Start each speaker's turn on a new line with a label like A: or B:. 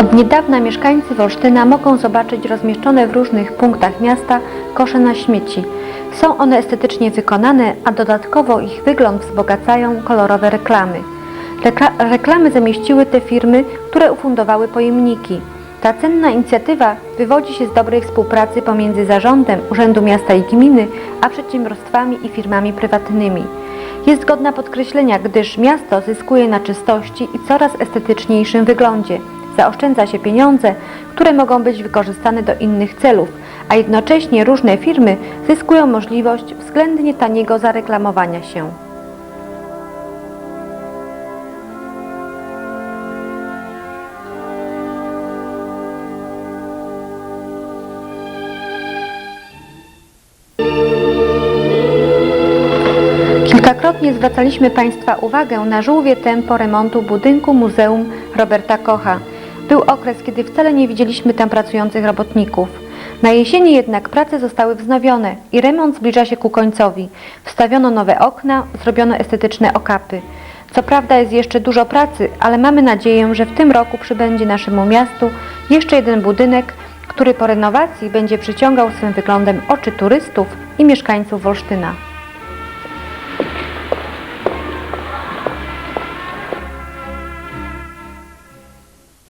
A: Od niedawna mieszkańcy Wolsztyna mogą zobaczyć rozmieszczone w różnych punktach miasta kosze na śmieci. Są one estetycznie wykonane, a dodatkowo ich wygląd wzbogacają kolorowe reklamy. Rekla- reklamy zamieściły te firmy, które ufundowały pojemniki. Ta cenna inicjatywa wywodzi się z dobrej współpracy pomiędzy zarządem Urzędu Miasta i Gminy, a przedsiębiorstwami i firmami prywatnymi. Jest godna podkreślenia, gdyż miasto zyskuje na czystości i coraz estetyczniejszym wyglądzie. Zaoszczędza się pieniądze, które mogą być wykorzystane do innych celów, a jednocześnie różne firmy zyskują możliwość względnie taniego zareklamowania się. Kilkakrotnie zwracaliśmy Państwa uwagę na żółwie tempo remontu budynku Muzeum Roberta Kocha. Był okres, kiedy wcale nie widzieliśmy tam pracujących robotników. Na jesieni jednak prace zostały wznowione i remont zbliża się ku końcowi. Wstawiono nowe okna, zrobiono estetyczne okapy. Co prawda jest jeszcze dużo pracy, ale mamy nadzieję, że w tym roku przybędzie naszemu miastu jeszcze jeden budynek, który po renowacji będzie przyciągał swym wyglądem oczy turystów i mieszkańców Wolsztyna.